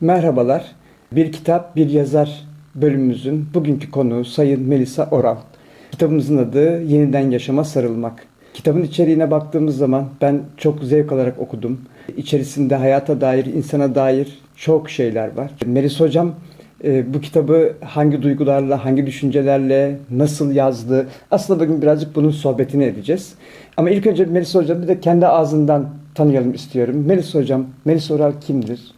Merhabalar. Bir kitap, bir yazar bölümümüzün bugünkü konuğu Sayın Melisa Oral. Kitabımızın adı Yeniden Yaşama Sarılmak. Kitabın içeriğine baktığımız zaman ben çok zevk alarak okudum. İçerisinde hayata dair, insana dair çok şeyler var. Melis Hocam e, bu kitabı hangi duygularla, hangi düşüncelerle, nasıl yazdı? Aslında bugün birazcık bunun sohbetini edeceğiz. Ama ilk önce Melis Hocam'ı bir de kendi ağzından tanıyalım istiyorum. Melis Hocam, Melis Oral kimdir?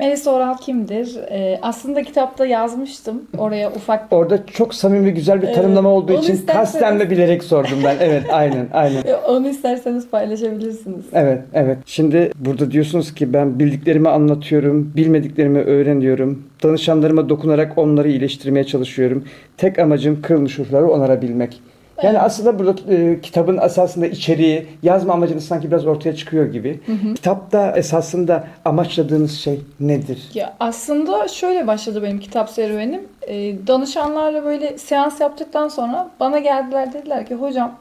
Melis Oral kimdir? Ee, aslında kitapta yazmıştım. Oraya ufak Orada çok samimi güzel bir Evet, tanımlama olduğu onu için isterseniz- kasten ve bilerek sordum ben. Evet, aynen, aynen. Ee, onu isterseniz paylaşabilirsiniz. Evet, evet. Şimdi burada diyorsunuz ki ben bildiklerimi anlatıyorum, bilmediklerimi öğreniyorum. Danışanlarıma dokunarak onları iyileştirmeye çalışıyorum. Tek amacım kırılmış ruhları onarabilmek. Yani aslında burada e, kitabın esasında içeriği, yazma amacınız sanki biraz ortaya çıkıyor gibi. Kitapta esasında amaçladığınız şey nedir? Ya aslında şöyle başladı benim kitap serüvenim. Ee, danışanlarla böyle seans yaptıktan sonra bana geldiler dediler ki hocam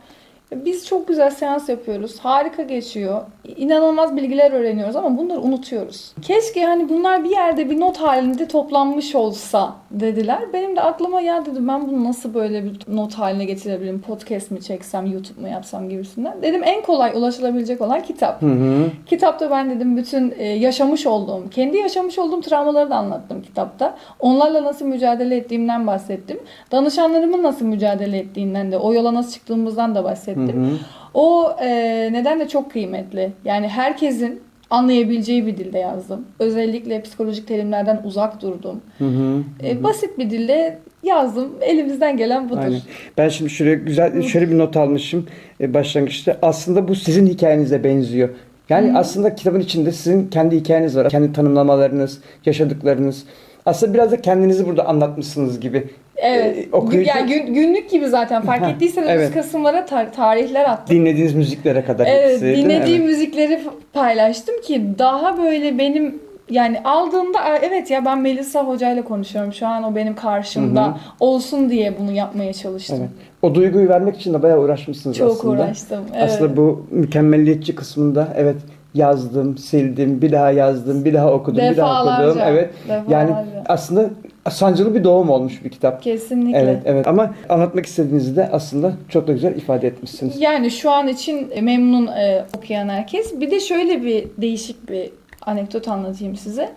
biz çok güzel seans yapıyoruz. Harika geçiyor. İnanılmaz bilgiler öğreniyoruz ama bunları unutuyoruz. Keşke hani bunlar bir yerde bir not halinde toplanmış olsa dediler. Benim de aklıma ya dedim ben bunu nasıl böyle bir not haline getirebilirim? Podcast mi çeksem, YouTube mu yapsam gibisinden. Dedim en kolay ulaşılabilecek olan kitap. Hı hı. Kitapta ben dedim bütün e, yaşamış olduğum, kendi yaşamış olduğum travmaları da anlattım kitapta. Onlarla nasıl mücadele ettiğimden bahsettim. Danışanlarımın nasıl mücadele ettiğinden de, o yola nasıl çıktığımızdan da bahsettim. Hı hı. O e, neden de çok kıymetli. Yani herkesin anlayabileceği bir dilde yazdım. Özellikle psikolojik terimlerden uzak durdum. Hı hı. E, basit bir dilde yazdım. Elimizden gelen budur. Aynen. Ben şimdi şuraya güzel şöyle bir not almışım e, başlangıçta. Aslında bu sizin hikayenize benziyor. Yani aslında kitabın içinde sizin kendi hikayeniz var. Kendi tanımlamalarınız, yaşadıklarınız. Aslında biraz da kendinizi burada anlatmışsınız gibi. Evet. E, okuyucu- Yani gün- günlük gibi zaten fark ettiyseniz evet. üst kısımlara tar- tarihler attım. Dinlediğiniz müziklere kadar Evet, hepsi, dinlediğim Evet. müzikleri paylaştım ki daha böyle benim yani aldığımda "Aa, evet ya ben Melisa Hoca ile konuşuyorum. Şu an o benim karşımda Hı hı. olsun diye bunu yapmaya çalıştım. Evet. O duyguyu vermek için de bayağı uğraşmışsınız Çok aslında. uğraştım. Evet. Aslında bu mükemmelliyetçi kısmında evet yazdım, sildim, bir daha yazdım, bir daha okudum, bir daha Defalarca, okudum. Evet. defalarca. Yani aslında sancılı bir doğum olmuş bir kitap. Kesinlikle. Evet, evet. Ama anlatmak istediğinizi de aslında çok da güzel ifade etmişsiniz. Yani şu an için memnun e, okuyan herkes. Bir de şöyle bir değişik bir anekdot anlatayım size.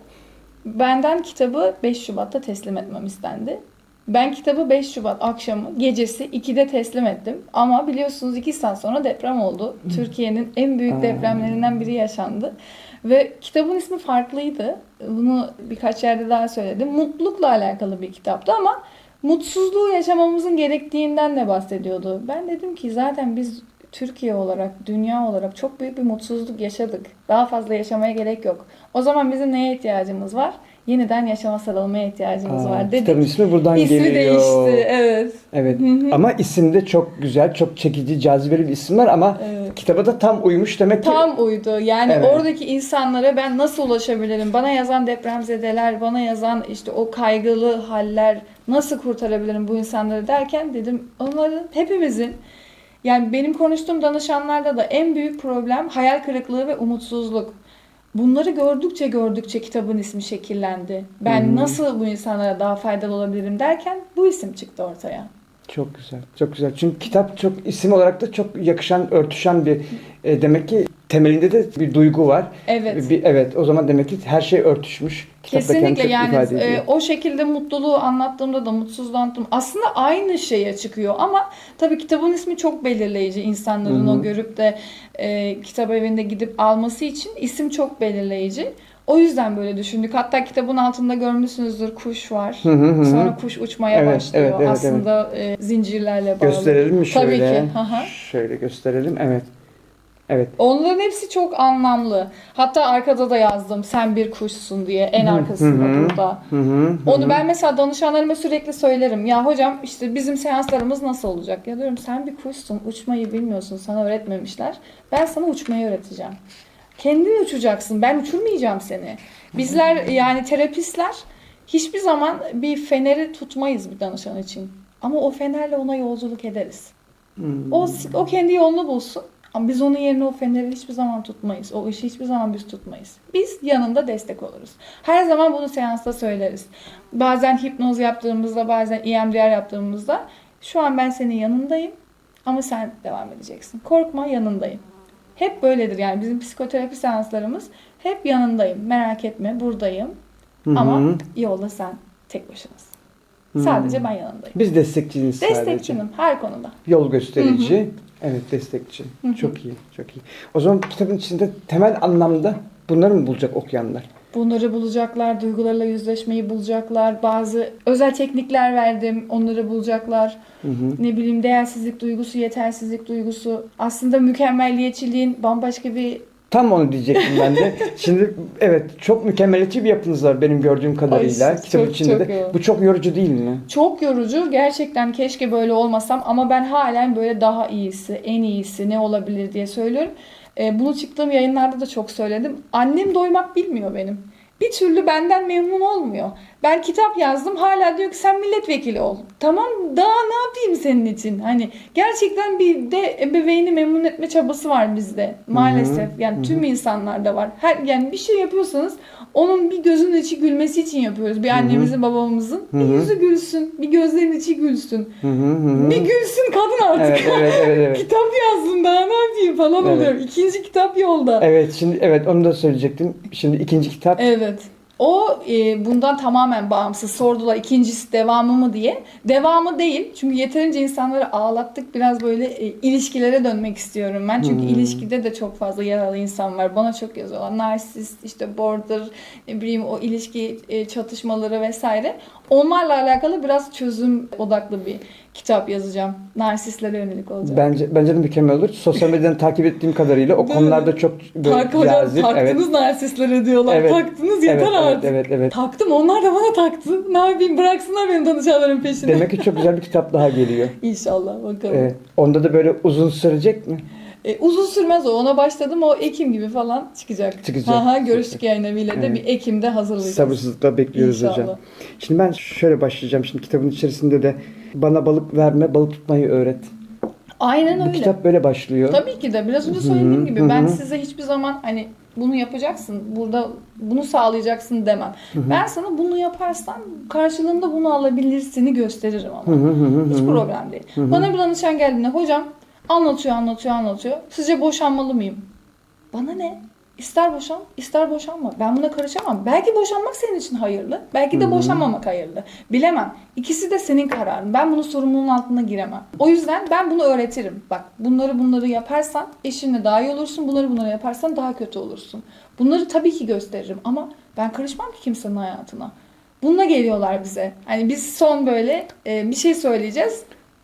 Benden kitabı 5 Şubat'ta teslim etmem istendi. Ben kitabı 5 Şubat akşamı gecesi 2'de teslim ettim. Ama biliyorsunuz 2 saat sonra deprem oldu. Türkiye'nin en büyük depremlerinden biri yaşandı. Ve kitabın ismi farklıydı. Bunu birkaç yerde daha söyledim. Mutlulukla alakalı bir kitaptı ama mutsuzluğu yaşamamızın gerektiğinden de bahsediyordu. Ben dedim ki zaten biz Türkiye olarak, dünya olarak çok büyük bir mutsuzluk yaşadık. Daha fazla yaşamaya gerek yok. O zaman bizim neye ihtiyacımız var? Yeniden yaşama sarılmaya ihtiyacımız Aa, var dedik. Kitabın ismi buradan İsmi geliyor. değişti. Evet. Evet. Hı hı. Ama isim de çok güzel, çok çekici, cazibeli bir isim var ama Evet. kitaba da tam uymuş demek ki. Tam uydu. Yani Evet. oradaki insanlara ben nasıl ulaşabilirim? Bana yazan depremzedeler, bana yazan işte o kaygılı haller nasıl kurtarabilirim bu insanları derken dedim onların hepimizin yani benim konuştuğum danışanlarda da en büyük problem hayal kırıklığı ve umutsuzluk. Bunları gördükçe gördükçe kitabın ismi şekillendi. Ben hı. nasıl bu insanlara daha faydalı olabilirim derken bu isim çıktı ortaya. Çok güzel, çok güzel. Çünkü kitap çok isim olarak da çok yakışan, örtüşen bir e, demek ki temelinde de bir duygu var. Evet. Bir, evet, o zaman demek ki her şey örtüşmüş. Kitapta Kesinlikle yani e, o şekilde mutluluğu anlattığımda da mutsuzluğu anlattım. Aslında aynı şeye çıkıyor ama tabii kitabın ismi çok belirleyici. insanların Hı hı. o görüp de e, kitap evinde gidip alması için isim çok belirleyici. O yüzden böyle düşündük. Hatta kitabın altında görmüşsünüzdür kuş var. Hı hı hı. Sonra kuş uçmaya Evet, başlıyor. evet, evet, Aslında e, zincirlerle bağlı. Gösterelim mi şöyle? Tabii ki. Hı hı. Şöyle gösterelim. Evet. Evet. Onların hepsi çok anlamlı. Hatta arkada da yazdım sen bir kuşsun diye en arkasında hı hı. burada. Hı hı, hı Onu ben mesela danışanlarıma sürekli söylerim. Ya hocam işte bizim seanslarımız nasıl olacak? Ya diyorum sen bir kuşsun, uçmayı bilmiyorsun, sana öğretmemişler. Ben sana uçmayı öğreteceğim. Kendin uçacaksın, ben uçurmayacağım seni. Bizler yani terapistler hiçbir zaman bir feneri tutmayız bir danışan için. Ama o fenerle ona yolculuk ederiz. Hmm. O, o kendi yolunu bulsun. Ama biz onun yerine o feneri hiçbir zaman tutmayız. O işi hiçbir zaman biz tutmayız. Biz yanında destek oluruz. Her zaman bunu seansta söyleriz. Bazen hipnoz yaptığımızda, bazen EMDR yaptığımızda şu an ben senin yanındayım ama sen devam edeceksin. Korkma yanındayım. Hep böyledir yani bizim psikoterapi seanslarımız hep yanındayım. Merak etme buradayım Hı hı. ama yolda sen tek başınasın. Hı. Sadece ben yanındayım. Biz destekçiniz sadece. Destekçinim her konuda. Yol gösterici. Evet destekçi. Çok iyi. Çok iyi. O zaman kitabın içinde temel anlamda bunları mı bulacak okuyanlar? Bunları bulacaklar, duygularla yüzleşmeyi bulacaklar. Bazı özel teknikler verdim, onları bulacaklar. Hı hı. Ne bileyim değersizlik duygusu, yetersizlik duygusu. Aslında mükemmelliyetçiliğin bambaşka bir Tam onu diyecektim ben de. Şimdi evet çok mükemmeliyetçi bir yapınız var benim gördüğüm kadarıyla. Ay, Kitabın çok, içinde çok de. yoğun. Bu çok yorucu değil mi? çok yorucu. Gerçekten keşke böyle olmasam ama ben halen böyle daha iyisi, en iyisi ne olabilir diye söylüyorum. Ee, bunu çıktığım yayınlarda da çok söyledim. Annem doymak bilmiyor benim. Bir türlü benden memnun olmuyor. Ben kitap yazdım hala diyor ki sen milletvekili ol. Tamam daha ne yapayım senin için? Hani gerçekten bir de ebeveyni memnun etme çabası var bizde maalesef. Yani tüm insanlarda var. Her yani bir şey yapıyorsanız onun bir gözünün içi gülmesi için yapıyoruz. Bir annemizin babamızın bir yüzü gülsün, bir gözlerin içi gülsün. Bir gülsün kadın artık. Evet evet evet evet. Kitap yazdım daha ne yapayım falan Evet. oluyor. İkinci kitap yolda. Evet şimdi evet onu da söyleyecektim. Şimdi ikinci kitap Evet. O e, bundan tamamen bağımsız. Sordular ikincisi devamı mı diye. Devamı değil. Çünkü yeterince insanları ağlattık. Biraz böyle e, ilişkilere dönmek istiyorum ben. Çünkü Hmm. ilişkide de çok fazla yaralı insan var. Bana çok yazıyorlar. Narsist, işte border, ne bileyim o ilişki e, çatışmaları vesaire. Onlarla alakalı biraz çözüm odaklı bir kitap yazacağım. Narsistlere yönelik olacak. bence bence de mükemmel olur. Sosyal medyadan takip ettiğim kadarıyla o konularda çok böyle Tak hocam cazip. Evet. taktınız narsistlere diyorlar. Evet. Taktınız yeter Evet, artık. evet, evet, evet. Taktım onlar da bana taktı. Ne yapayım bıraksınlar beni danışanların peşine. Demek ki çok güzel bir kitap daha geliyor. İnşallah bakalım. Evet. Onda da böyle uzun sürecek mi? E, uzun sürmez o. Ona başladım. O Ekim gibi falan çıkacak. Çıkacak. Aha, görüştük yayın eviyle de Evet. bir Ekim'de hazırlayacağız. Sabırsızlıkla bekliyoruz İnşallah. hocam. Şimdi ben şöyle başlayacağım. Şimdi kitabın içerisinde de bana balık verme, balık tutmayı öğret. Aynen Bu öyle. kitap böyle başlıyor. Tabii ki de biraz önce söylediğim Hı hı, gibi hı ben size hiçbir zaman hani bunu yapacaksın, burada bunu sağlayacaksın demem. Ben sana bunu yaparsan karşılığında bunu alabilirsini gösteririm ama. Hı hı hı hı Hiç problem değil. Bana bir danışan geldiğinde hocam anlatıyor anlatıyor anlatıyor. Sizce boşanmalı mıyım? Bana ne? İster boşan, ister boşanma. Ben buna karışamam. Belki boşanmak senin için hayırlı. Belki de boşanmamak hayırlı. Bilemem. İkisi de senin kararın. Ben bunun sorumluluğun altına giremem. O yüzden ben bunu öğretirim. Bak bunları bunları yaparsan eşinle daha iyi olursun. Bunları bunları yaparsan daha kötü olursun. Bunları tabii ki gösteririm ama ben karışmam ki kimsenin hayatına. Bununla geliyorlar bize. Hani biz son böyle e, bir şey söyleyeceğiz.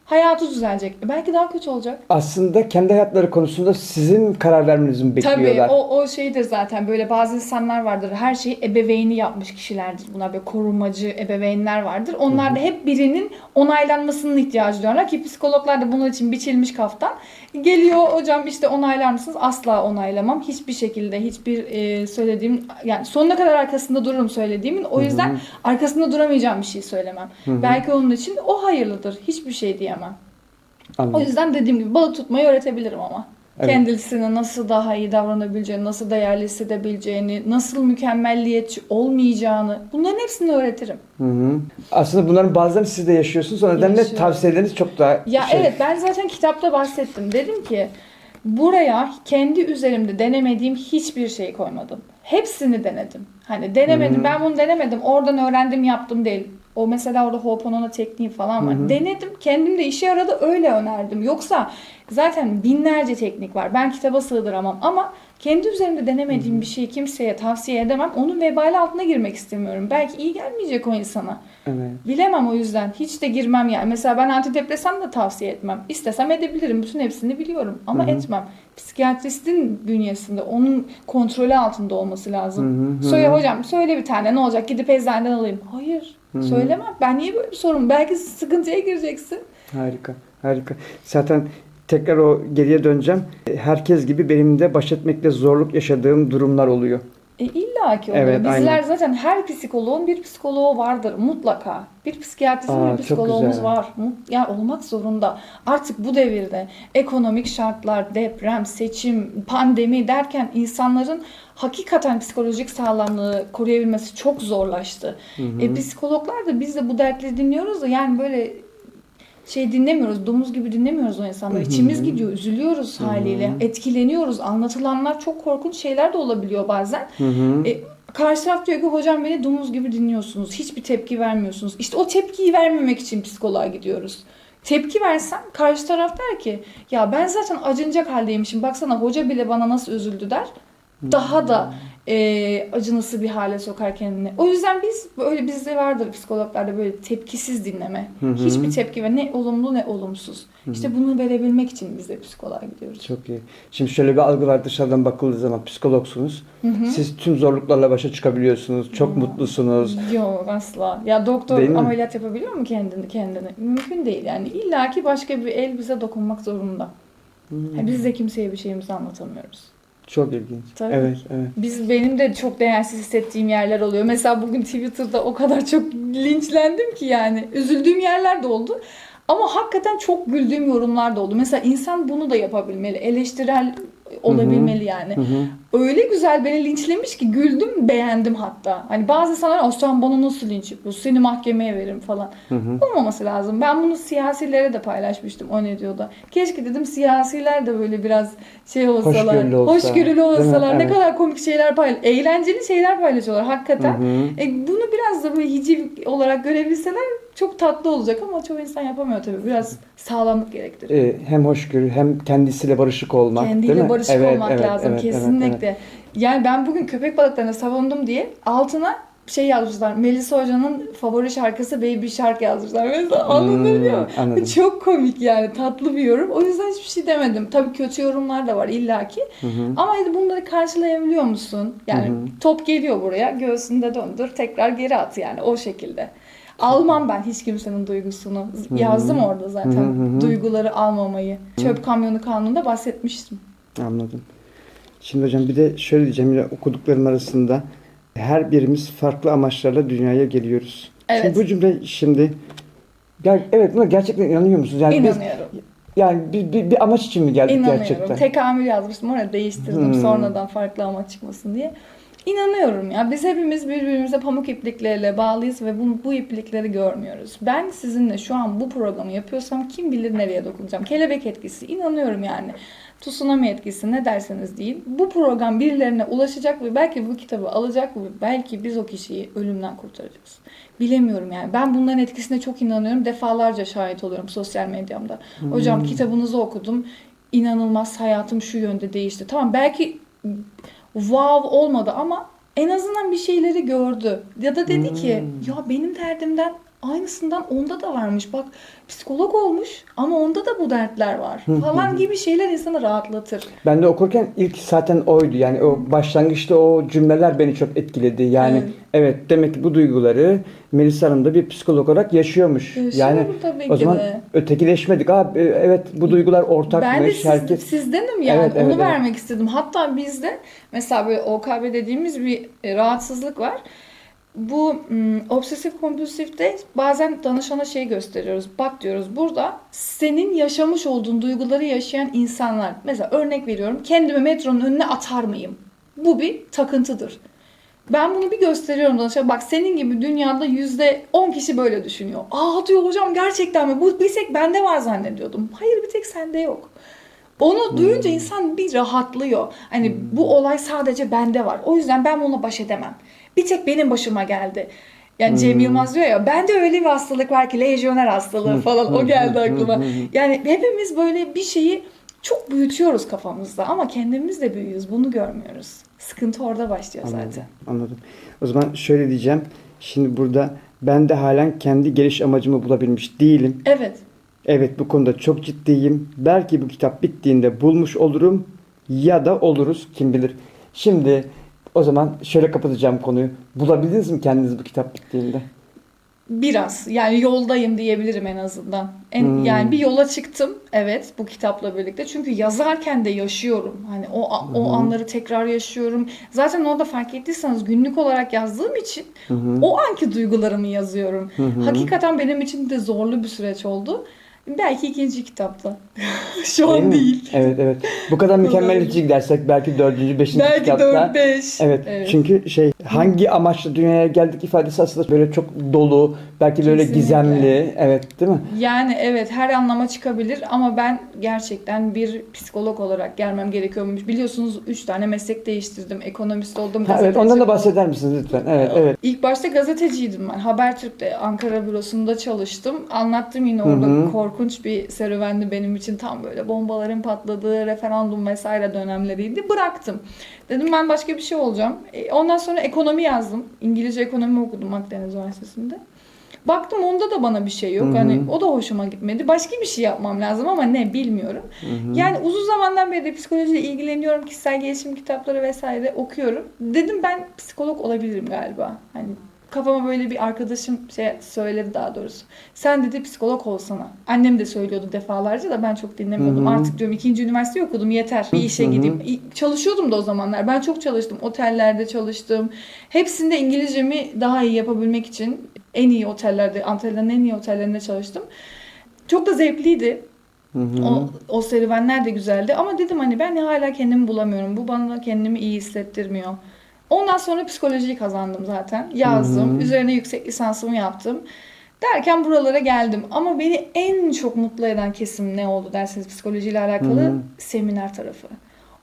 Hayatı düzelecek. E, Belki daha kötü olacak. Aslında kendi hayatları konusunda sizin karar vermenizi mi Tabii bekliyorlar? o, o şeydir zaten böyle bazı insanlar vardır her şeyi ebeveyni yapmış kişilerdir bunlar böyle korumacı ebeveynler vardır. Onlar da hep birinin onaylanmasının ihtiyacı duyarlar ki psikologlar da bunun için biçilmiş kaftan. Geliyor hocam işte onaylar mısınız? Asla onaylamam. Hiçbir şekilde hiçbir e, söylediğim yani sonuna kadar arkasında dururum söylediğimin. O yüzden arkasında duramayacağım bir şey söylemem. Belki onun için o hayırlıdır. Hiçbir şey diyemem. O Anladım. yüzden dediğim gibi balık tutmayı öğretebilirim ama. Evet. Kendisine nasıl daha iyi davranabileceğini, nasıl değerli hissedebileceğini, nasıl mükemmelliyetçi olmayacağını bunların hepsini öğretirim. Hı hı. Aslında bunların bazılarını siz de yaşıyorsunuz. O nedenle Yaşıyorum. tavsiyeleriniz çok daha Ya şey. evet ben zaten kitapta bahsettim. Dedim ki buraya kendi üzerimde denemediğim hiçbir şey koymadım. Hepsini denedim. Hani denemedim. Hı hı. Ben bunu denemedim. Oradan öğrendim yaptım değil. O mesela orada Ho'oponopono tekniği falan var. Hı hı. Denedim. Kendim de işe yaradı. Öyle önerdim. Yoksa zaten binlerce teknik var. Ben kitaba sığdıramam ama kendi üzerimde denemediğim bir şeyi kimseye tavsiye edemem. Onun vebali altına girmek istemiyorum. Belki iyi gelmeyecek o insana. Evet. Bilemem o yüzden. Hiç de girmem yani. Mesela ben antidepresan da tavsiye etmem. İstesem edebilirim. Bütün hepsini biliyorum. Ama Hı hı. etmem. Psikiyatristin bünyesinde onun kontrolü altında olması lazım. Hı hı, hı Söyle hı. hocam söyle bir tane ne olacak gidip eczaneden alayım. Hayır. Hı hı. Söylemem. Ben niye böyle bir sorun? Belki sıkıntıya gireceksin. Harika. Harika. Zaten tekrar o geriye döneceğim. Herkes gibi benim de baş etmekte zorluk yaşadığım durumlar oluyor. E, illa ki oluyor. Evet, Bizler aynen. zaten her psikoloğun bir psikoloğu vardır mutlaka. Bir psikiyatrist Aa, bir güzel. var. Yani olmak zorunda. Artık bu devirde ekonomik şartlar, deprem, seçim, pandemi derken insanların hakikaten psikolojik sağlamlığı koruyabilmesi çok zorlaştı. E, psikologlar da biz de bu dertleri dinliyoruz da yani böyle şey dinlemiyoruz, domuz gibi dinlemiyoruz o insanları. İçimiz gidiyor, üzülüyoruz haliyle, etkileniyoruz. Anlatılanlar çok korkunç şeyler de olabiliyor bazen. E, karşı taraf diyor ki hocam beni domuz gibi dinliyorsunuz. Hiçbir tepki vermiyorsunuz. İşte o tepkiyi vermemek için psikoloğa gidiyoruz. Tepki versem karşı taraf der ki ya ben zaten acınacak haldeymişim. Baksana hoca bile bana nasıl üzüldü der. Daha da e, acınası bir hale sokar kendini. O yüzden biz böyle bizde vardır psikologlarda böyle tepkisiz dinleme. Hiçbir tepki ve ne olumlu ne olumsuz. İşte bunu verebilmek için biz de psikoloğa gidiyoruz. Çok iyi. Şimdi şöyle bir algı var dışarıdan bakıldığı zaman psikologsunuz. Siz tüm zorluklarla başa çıkabiliyorsunuz. Çok mutlusunuz. Yok asla. Ya doktor Değil mi? ameliyat yapabiliyor mu kendini kendini? Mümkün değil yani. İlla ki başka bir el bize dokunmak zorunda. Yani biz de kimseye bir şeyimizi anlatamıyoruz. Çok ilginç. Tabii. Evet, evet. Biz benim de çok değersiz hissettiğim yerler oluyor. Mesela bugün Twitter'da o kadar çok linçlendim ki yani. Üzüldüğüm yerler de oldu. Ama hakikaten çok güldüğüm yorumlar da oldu. Mesela insan bunu da yapabilmeli. Eleştirel olabilmeli yani. Hı hı. Öyle güzel beni linçlemiş ki güldüm beğendim hatta. Hani bazı insanlar "Aa, sen bana nasıl linç yapıyorsun? Seni mahkemeye veririm falan. Hı hı. Olmaması lazım. Ben bunu siyasilere de paylaşmıştım o ne diyordu. Keşke dedim siyasiler de böyle biraz şey olsalar. Hoşgörülü olsa. hoşgörülü Değil olsalar. Ne Evet. kadar komik şeyler paylaş. Eğlenceli şeyler paylaşıyorlar hakikaten. Hı hı. E, bunu biraz da böyle hiciv olarak görebilseler çok tatlı olacak ama çoğu insan yapamıyor tabii. Biraz sağlamlık gerektirir. Ee, hem hoşgörü hem kendisiyle barışık olmak değil Kendiyle mi? barışık Evet, olmak evet, lazım evet, evet, kesinlikle. Yani ben bugün köpek balıklarını savundum diye altına şey yazmışlar. Melisa Hoca'nın favori şarkısı Baby Shark yazmışlar. Mesela anladın Hmm, anladım. Çok komik yani tatlı bir yorum. O yüzden hiçbir şey demedim. Tabii kötü yorumlar da var illaki. Hı hı. Ama hani bunları karşılayabiliyor musun? Yani Hı hı. top geliyor buraya göğsünde döndür tekrar geri at yani o şekilde. Almam ben hiç kimsenin duygusunu. Yazdım orada zaten Hı hı hı. duyguları almamayı. Çöp kamyonu kanununda bahsetmiştim. Anladım. Şimdi hocam bir de şöyle diyeceğim yine okuduklarım arasında her birimiz farklı amaçlarla dünyaya geliyoruz. Evet. Şimdi bu cümle şimdi ya evet buna gerçekten inanıyor musunuz? Yani biz İnanıyorum. yani bir, bir, bir amaç için mi geldik İnanıyorum. gerçekten? Tekamül yazmıştım oraya değiştirdim Hmm. sonradan farklı amaç çıkmasın diye. İnanıyorum ya. Biz hepimiz birbirimize pamuk iplikleriyle bağlıyız ve bu, bu iplikleri görmüyoruz. Ben sizinle şu an bu programı yapıyorsam kim bilir nereye dokunacağım. Kelebek etkisi inanıyorum yani. Tsunami etkisi ne derseniz deyin. Bu program birilerine ulaşacak ve belki bu kitabı alacak ve belki biz o kişiyi ölümden kurtaracağız. Bilemiyorum yani. Ben bunların etkisine çok inanıyorum. Defalarca şahit oluyorum sosyal medyamda. Hocam kitabınızı okudum. İnanılmaz hayatım şu yönde değişti. Tamam belki wow olmadı ama en azından bir şeyleri gördü. Ya da dedi ki ya benim derdimden aynısından onda da varmış. Bak psikolog olmuş ama onda da bu dertler var falan gibi şeyler insanı rahatlatır. Ben de okurken ilk zaten oydu. Yani o başlangıçta o cümleler beni çok etkiledi. Yani Evet. evet, demek ki bu duyguları Melisa Hanım da bir psikolog olarak yaşıyormuş. Yaşıyorum yani tabii o ki zaman de. ötekileşmedik. Abi evet bu duygular ortakmış. Ben de siz, Herkes sizdenim yani Evet, evet, onu evet. vermek istedim. Hatta bizde mesela böyle OKB dediğimiz bir e, rahatsızlık var. Bu mm, obsesif kompulsifte bazen danışana şey gösteriyoruz. Bak diyoruz burada senin yaşamış olduğun duyguları yaşayan insanlar. Mesela örnek veriyorum kendimi metronun önüne atar mıyım? Bu bir takıntıdır. Ben bunu bir gösteriyorum danışana. Bak senin gibi dünyada yüzde on kişi böyle düşünüyor. Aa diyor hocam gerçekten mi? Bu bir tek bende var zannediyordum. Hayır bir tek sende yok. Onu duyunca insan bir rahatlıyor. Hani bu olay sadece bende var. O yüzden ben bununla baş edemem. Bir tek benim başıma geldi. Yani Cem Yılmaz diyor ya bende öyle bir hastalık var ki lejyoner hastalığı falan o geldi aklıma. Yani hepimiz böyle bir şeyi çok büyütüyoruz kafamızda ama kendimiz de büyüyoruz. Bunu görmüyoruz. Sıkıntı orada başlıyor Anladım, zaten. anladım. O zaman şöyle diyeceğim. Şimdi burada ben de halen kendi geliş amacımı bulabilmiş değilim. Evet. Evet bu konuda çok ciddiyim. Belki bu kitap bittiğinde bulmuş olurum ya da oluruz kim bilir. Şimdi o zaman şöyle kapatacağım konuyu. Bulabildiniz mi kendiniz bu kitap bittiğinde? Biraz yani yoldayım diyebilirim en azından. En, Hmm. Yani bir yola çıktım evet bu kitapla birlikte. Çünkü yazarken de yaşıyorum. Hani o o anları tekrar yaşıyorum. Zaten orada fark ettiyseniz günlük olarak yazdığım için hı. o anki duygularımı yazıyorum. Hı. Hakikaten benim için de zorlu bir süreç oldu. Belki ikinci kitapta. Şu an mi? değil. Evet evet. Bu kadar mükemmeliyetçi gidersek belki dördüncü, beşinci Belki kitapta. 4-5. Evet, çünkü şey hangi amaçla dünyaya geldik ifadesi aslında böyle çok dolu, belki böyle Kesinlikle. gizemli. Evet, değil mi? Yani evet her anlama çıkabilir ama ben gerçekten bir psikolog olarak gelmem gerekiyormuş. Biliyorsunuz 3 tane meslek değiştirdim. Ekonomist oldum, Ha, evet, ondan da bahseder misiniz lütfen? Evet, evet. İlk başta gazeteciydim ben. Habertürk'te Ankara bürosunda çalıştım. Anlattım yine orada hı. Korkunç bir serüvendi benim için. Tam böyle bombaların patladığı referandum vesaire dönemleriydi. Bıraktım. Dedim ben başka bir şey olacağım. E, Ondan sonra ekonomi yazdım. İngilizce ekonomi okudum Akdeniz Üniversitesi'nde. Baktım onda da bana bir şey yok. Hı hı. Hani o da hoşuma gitmedi. Başka bir şey yapmam lazım ama ne bilmiyorum. Yani uzun zamandan beri de psikolojiyle ilgileniyorum. Kişisel gelişim kitapları vesaire okuyorum. Dedim ben psikolog olabilirim galiba. Hani kafama böyle bir arkadaşım şey söyledi daha doğrusu. Sen dedi psikolog olsana. Annem de söylüyordu defalarca da ben çok dinlemiyordum. Hı hı. Artık diyorum ikinci üniversite okudum yeter. Bir işe Hı hı. gideyim. Çalışıyordum da o zamanlar. Ben çok çalıştım. Otellerde çalıştım. Hepsinde İngilizcemi daha iyi yapabilmek için en iyi otellerde, Antalya'nın en iyi otellerinde çalıştım. Çok da zevkliydi. Hı hı. O, o serüvenler de güzeldi ama dedim hani ben hala kendimi bulamıyorum. Bu bana kendimi iyi hissettirmiyor. Ondan sonra psikolojiyi kazandım zaten. Yazdım. Hı. Üzerine yüksek lisansımı yaptım. Derken buralara geldim. Ama beni en çok mutlu eden kesim ne oldu derseniz psikolojiyle alakalı hı. seminer tarafı.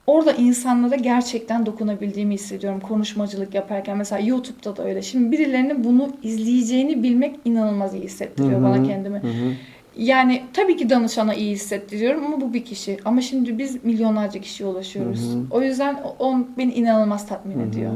Orada insanlara gerçekten dokunabildiğimi hissediyorum konuşmacılık yaparken. Mesela YouTube'da da öyle. Şimdi birilerinin bunu izleyeceğini bilmek inanılmaz iyi hissettiriyor Hı hı. bana kendimi. Hı hı. Yani tabii ki danışana iyi hissettiriyorum ama bu bir kişi. Ama şimdi biz milyonlarca kişiye ulaşıyoruz. Hı hı. O yüzden o, o beni inanılmaz tatmin ediyor.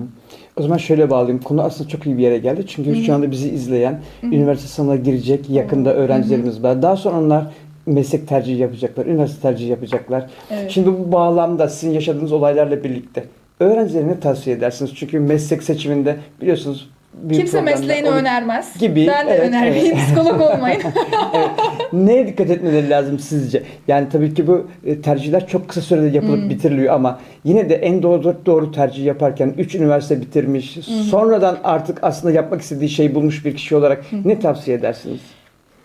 O zaman şöyle bağlayayım. Konu aslında çok iyi bir yere geldi. Çünkü şu anda bizi izleyen, üniversite sınavına girecek yakında öğrencilerimiz var. Daha sonra onlar meslek tercihi yapacaklar, üniversite tercihi yapacaklar. Evet. Şimdi bu bağlamda sizin yaşadığınız olaylarla birlikte öğrencilerine tavsiye edersiniz. Çünkü meslek seçiminde biliyorsunuz büyük Kimse mesleğini olur. önermez. Gibi, Ben de evet, önermeyeyim. Psikolog olmayın. Neye dikkat etmeleri lazım sizce? Yani tabii ki bu e, tercihler çok kısa sürede yapılıp bitiriliyor ama yine de en doğru doğru tercih yaparken 3 üniversite bitirmiş, sonradan artık aslında yapmak istediği şeyi bulmuş bir kişi olarak ne tavsiye edersiniz?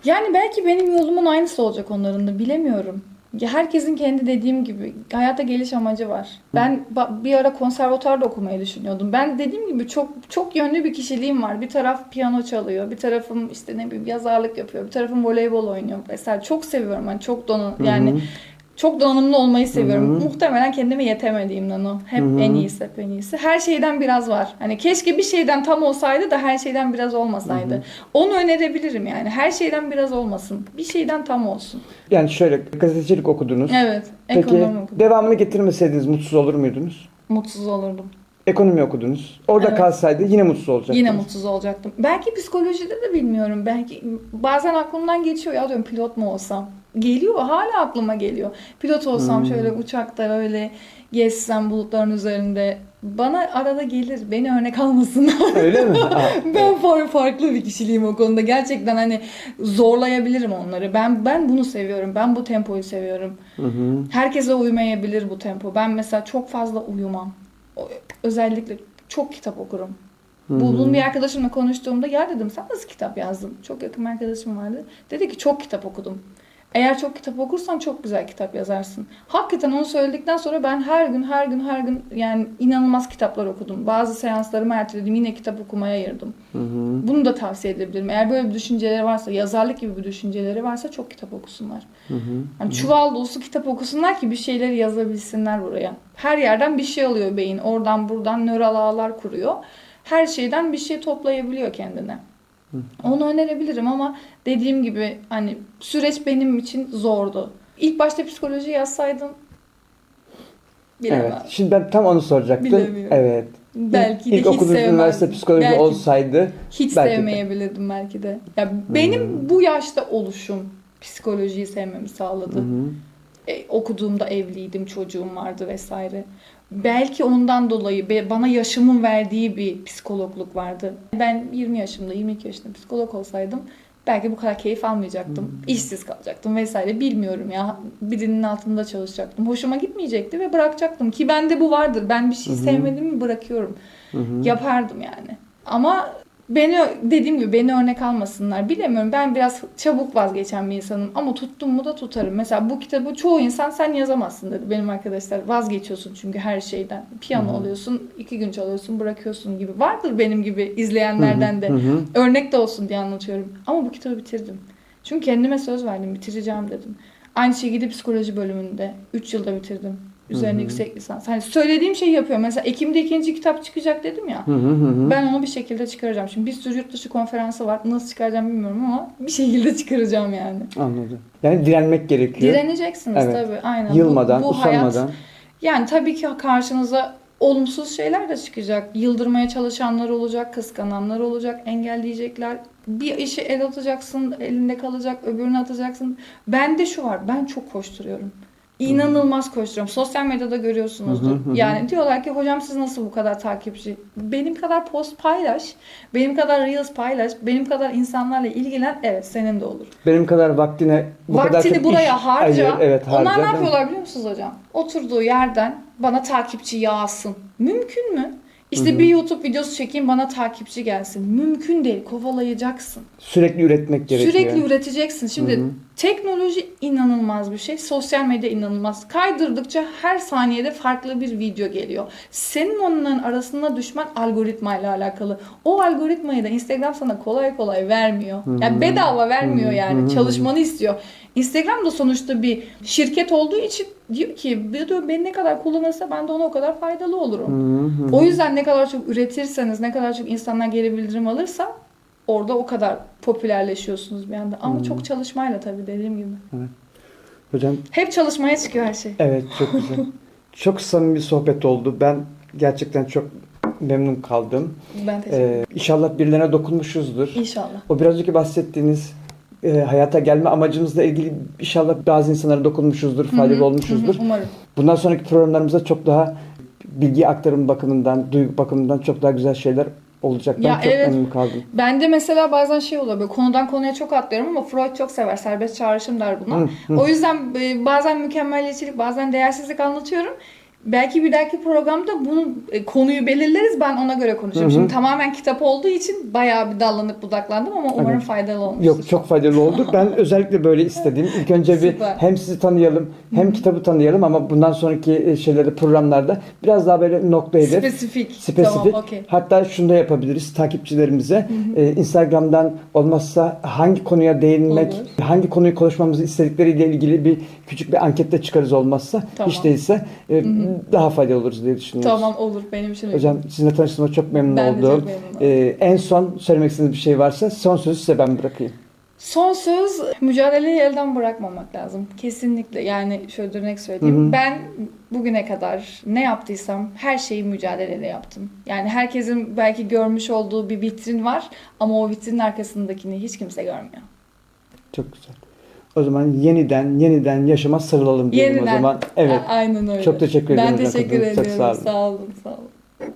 yani belki benim yolumun aynısı olacak onların da bilemiyorum. Herkesin kendi dediğim gibi hayata geliş amacı var. Ben bir ara konservatuarda okumayı düşünüyordum. Ben dediğim gibi çok çok yönlü bir kişiliğim var. Bir taraf piyano çalıyor, bir tarafım işte ne bileyim yazarlık yapıyor, bir tarafım voleybol oynuyor vesaire. Çok seviyorum ben. Çok donan yani çok donanımlı olmayı seviyorum. Hı hı. Muhtemelen kendime yetemediğimden o. Hep Hı hı. en iyisi, hep en iyisi. Her şeyden biraz var. Hani keşke bir şeyden tam olsaydı da her şeyden biraz olmasaydı. Onu önerebilirim yani. Her şeyden biraz olmasın. Bir şeyden tam olsun. Yani şöyle gazetecilik okudunuz. Evet. Peki Ekonomi okudum. devamını getirmeseydiniz mutsuz olur muydunuz? Mutsuz olurdum. Ekonomi okudunuz. Orada Evet. kalsaydı yine mutsuz olacaktınız. Yine mutsuz olacaktım. Belki psikolojide de bilmiyorum. Belki bazen aklımdan geçiyor ya diyorum pilot mu olsam. Geliyor hala aklıma geliyor. Pilot olsam Hmm. şöyle uçakta öyle gezsem bulutların üzerinde. Bana arada gelir. Beni örnek almasınlar. Öyle mi? Ben far, farklı bir kişiliğim o konuda. Gerçekten hani zorlayabilirim onları. Ben ben bunu seviyorum. Ben bu tempoyu seviyorum. hı hı. Herkese uymayabilir bu tempo. Ben mesela çok fazla uyumam. Özellikle çok kitap okurum. Bulduğum bir arkadaşımla konuştuğumda ya dedim sen nasıl kitap yazdın? Çok yakın bir arkadaşım vardı. Dedi ki çok kitap okudum. Eğer çok kitap okursan çok güzel kitap yazarsın. Hakikaten onu söyledikten sonra ben her gün her gün her gün yani inanılmaz kitaplar okudum. Bazı seanslarımı erteledim yine kitap okumaya ayırdım. Hı hı. Bunu da tavsiye edebilirim. Eğer böyle bir düşünceleri varsa, yazarlık gibi bir düşünceleri varsa çok kitap okusunlar. Hı hı. Hani çuval dolusu kitap okusunlar ki bir şeyleri yazabilsinler buraya. Her yerden bir şey alıyor beyin. Oradan buradan nöral ağlar kuruyor. Her şeyden bir şey toplayabiliyor kendine. Onu önerebilirim ama dediğim gibi hani süreç benim için zordu. İlk başta psikoloji yazsaydım bilemem. Evet. Şimdi ben tam onu soracaktım. Bilemiyorum. Evet. Belki İlk de hiç okuduğunuz sevmezdim. üniversite psikoloji Belki olsaydı hiç belki de. sevmeyebilirdim belki de. Ya benim bu yaşta oluşum psikolojiyi sevmemi sağladı. Hı. E, okuduğumda evliydim, çocuğum vardı vesaire. Belki ondan dolayı bana yaşımın verdiği bir psikologluk vardı. Ben 20 yaşımda, 22 yaşında psikolog olsaydım belki bu kadar keyif almayacaktım. İşsiz kalacaktım vesaire bilmiyorum ya. Birinin altında çalışacaktım. Hoşuma gitmeyecekti ve bırakacaktım ki bende bu vardır. Ben bir şey sevmedim mi bırakıyorum. Hı. Yapardım yani. Ama beni dediğim gibi beni örnek almasınlar. Bilemiyorum ben biraz çabuk vazgeçen bir insanım ama tuttum mu da tutarım. Mesela bu kitabı çoğu insan sen yazamazsın dedi benim arkadaşlar. Vazgeçiyorsun çünkü her şeyden. Piyano Hı hı. alıyorsun, iki gün çalıyorsun, bırakıyorsun gibi. Vardır benim gibi izleyenlerden de. Örnek de olsun diye anlatıyorum. Ama bu kitabı bitirdim. Çünkü kendime söz verdim bitireceğim dedim. Aynı şekilde psikoloji bölümünde 3 yılda bitirdim. Üzerine Hı hı. yüksek lisans. Hani söylediğim şeyi yapıyorum. Mesela Ekim'de ikinci kitap çıkacak dedim ya. Hı hı hı. Ben onu bir şekilde çıkaracağım. Şimdi bir sürü yurt dışı konferansı var. Nasıl çıkaracağım bilmiyorum ama bir şekilde çıkaracağım yani. Anladım. Yani direnmek gerekiyor. Direneceksiniz Evet. tabii. Aynen. Bu- Yılmadan, bu, hayat usanmadan. yani tabii ki karşınıza olumsuz şeyler de çıkacak. Yıldırmaya çalışanlar olacak, kıskananlar olacak, engelleyecekler. Bir işi el atacaksın, elinde kalacak, öbürünü atacaksın. Bende şu var, ben çok koşturuyorum. İnanılmaz koşturuyorum. Sosyal medyada görüyorsunuzdur. Hı hı hı. Yani diyorlar ki hocam siz nasıl bu kadar takipçi? Benim kadar post paylaş, benim kadar reels paylaş, benim kadar insanlarla ilgilen. Evet senin de olur. Benim kadar vaktine bu kadar Vaktini çok buraya iş harca. ayır. Evet, harca. Onlar ne yapıyorlar biliyor musunuz hocam? Oturduğu yerden bana takipçi yağsın. Mümkün mü? İşte Hı hı. bir YouTube videosu çekeyim bana takipçi gelsin. Mümkün değil. Kovalayacaksın. Sürekli üretmek gerekiyor. Sürekli üreteceksin. Şimdi Hı hı. teknoloji inanılmaz bir şey. Sosyal medya inanılmaz. Kaydırdıkça her saniyede farklı bir video geliyor. Senin onların arasında düşman algoritmayla alakalı. O algoritmayı da Instagram sana kolay kolay vermiyor. Hı hı. Yani bedava vermiyor yani. Hı hı. Çalışmanı istiyor. Instagram da sonuçta bir şirket olduğu için diyor ki diyor, beni ne kadar kullanırsa ben de ona o kadar faydalı olurum. Hı hı hı. O yüzden ne kadar çok üretirseniz, ne kadar çok insanlar geri bildirim alırsa orada o kadar popülerleşiyorsunuz bir anda. Ama Hmm. çok çalışmayla tabii dediğim gibi. Hocam Hep çalışmaya çıkıyor her şey. evet çok güzel. çok samimi bir sohbet oldu. Ben gerçekten çok memnun kaldım. Ben teşekkür ederim. Ee, inşallah birilerine dokunmuşuzdur. İnşallah. O biraz önce bahsettiğiniz e, hayata gelme amacımızla ilgili inşallah bazı insanlara dokunmuşuzdur, Hı hı, faydalı hı olmuşuzdur. hı, Umarım. Bundan sonraki programlarımızda çok daha bilgi aktarım bakımından, duygu bakımından çok daha güzel şeyler olacak. Ben Ya çok evet. memnun kaldım. Ben de mesela bazen şey oluyor böyle konudan konuya çok atlıyorum ama Freud çok sever. Serbest çağrışım der buna. Hı, hı. O yüzden e, bazen mükemmelliyetçilik bazen değersizlik anlatıyorum. Belki bir dahaki programda bunu e, konuyu belirleriz. Ben ona göre. Hı hı. Şimdi tamamen kitap olduğu için bayağı bir dallanıp budaklandım ama umarım Evet. faydalı olmuştur. Yok çok faydalı oldu. Ben özellikle böyle istedim. İlk önce bir Süper. hem sizi tanıyalım hem kitabı tanıyalım ama bundan sonraki e, şeylerde programlarda biraz daha böyle nokta hedef. Spesifik. Spesifik. Tamam, okey. Hatta şunu da yapabiliriz takipçilerimize. e, Instagram'dan olmazsa hangi konuya değinmek, Olur. hangi konuyu konuşmamızı istedikleriyle ilgili bir küçük bir ankette çıkarız olmazsa. Tamam. Hiç değilse e, daha faydalı oluruz diye düşünüyoruz. Tamam olur benim için. Hocam sizinle tanıştığıma çok memnun ben de çok oldum. memnunum. E, en son söylemek istediğiniz bir şey varsa son sözü size ben bırakayım. Son söz mücadeleyi elden bırakmamak lazım. Kesinlikle. Yani şöyle örnek söyleyeyim. Hı hı. Ben bugüne kadar ne yaptıysam her şeyi mücadeleyle yaptım. Yani herkesin belki görmüş olduğu bir vitrin var ama o vitrinin arkasındakini hiç kimse görmüyor. Çok güzel. O zaman yeniden yeniden yaşama sarılalım diyelim o Yeniden. zaman. Evet. A- Aynen öyle. Çok teşekkür ederim Ben teşekkür Çok sağ olun. Sağ olun. Sağ olun.